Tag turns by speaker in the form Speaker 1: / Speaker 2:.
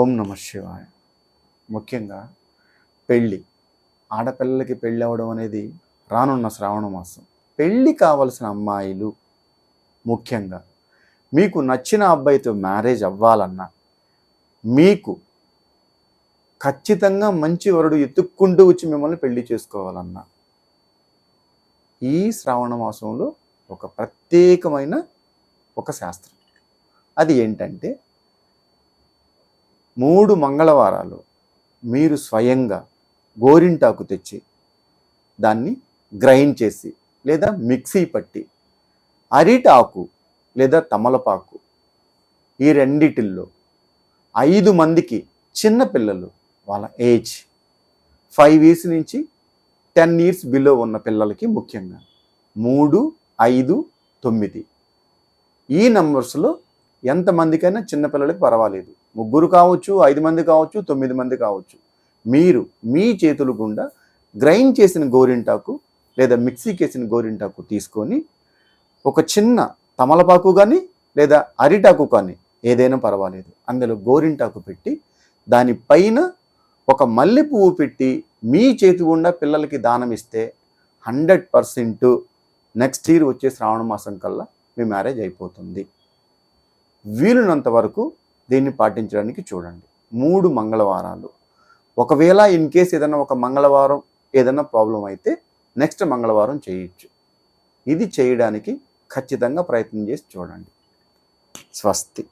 Speaker 1: ఓం నమ శివాయ. ముఖ్యంగా పెళ్ళి. ఆడపిల్లలకి పెళ్ళి అవ్వడం అనేది రానున్న శ్రావణ మాసం. పెళ్ళి కావలసిన అమ్మాయిలు ముఖ్యంగా మీకు నచ్చిన అబ్బాయితో మ్యారేజ్ అవ్వాలన్నా మీకు ఖచ్చితంగా మంచి వరుడు ఎత్తుక్కుంటూ వచ్చి మిమ్మల్ని పెళ్ళి చేసుకోవాలన్నా ఈ శ్రావణ మాసంలో ఒక ప్రత్యేకమైన ఒక శాస్త్రం. అది ఏంటంటే మూడు మంగళవారాలు మీరు స్వయంగా గోరింటాకు తెచ్చి దాన్ని గ్రైండ్ చేసి లేదా మిక్సీ పట్టి అరిటాకు లేదా తమలపాకు ఈ రెండిటిల్లో ఐదు మందికి చిన్న పిల్లలు వాళ్ళ ఏజ్ ఫైవ్ ఇయర్స్ నుంచి టెన్ ఇయర్స్ బిలో ఉన్న పిల్లలకి ముఖ్యంగా మూడు ఐదు తొమ్మిది. ఈ నంబర్స్లో ఎంతమందికైనా చిన్నపిల్లలకి పర్వాలేదు. ముగ్గురు కావచ్చు ఐదు మంది కావచ్చు తొమ్మిది మంది కావచ్చు. మీరు మీ చేతులు గుండా గ్రైండ్ చేసిన గోరింటాకు లేదా మిక్సీకి వేసిన గోరింటాకు తీసుకొని ఒక చిన్న తమలపాకు కానీ లేదా అరిటాకు కానీ ఏదైనా పర్వాలేదు. అందులో గోరింటాకు పెట్టి దానిపైన ఒక మల్లె పువ్వు పెట్టి మీ చేతి గుండా పిల్లలకి దానం ఇస్తే హండ్రెడ్ పర్సెంట్ నెక్స్ట్ ఇయర్ వచ్చే శ్రావణ మాసం కల్లా మీ మ్యారేజ్ అయిపోతుంది. వీలునంత వరకు దీన్ని పాటించడానికి చూడండి. మూడు మంగళవారాలు. ఒకవేళ ఇన్ కేస్ ఏదైనా ఒక మంగళవారం ఏదైనా ప్రాబ్లం అయితే నెక్స్ట్ మంగళవారం చేయొచ్చు. ఇది చేయడానికి ఖచ్చితంగా ప్రయత్నం చేసి చూడండి. స్వస్తి.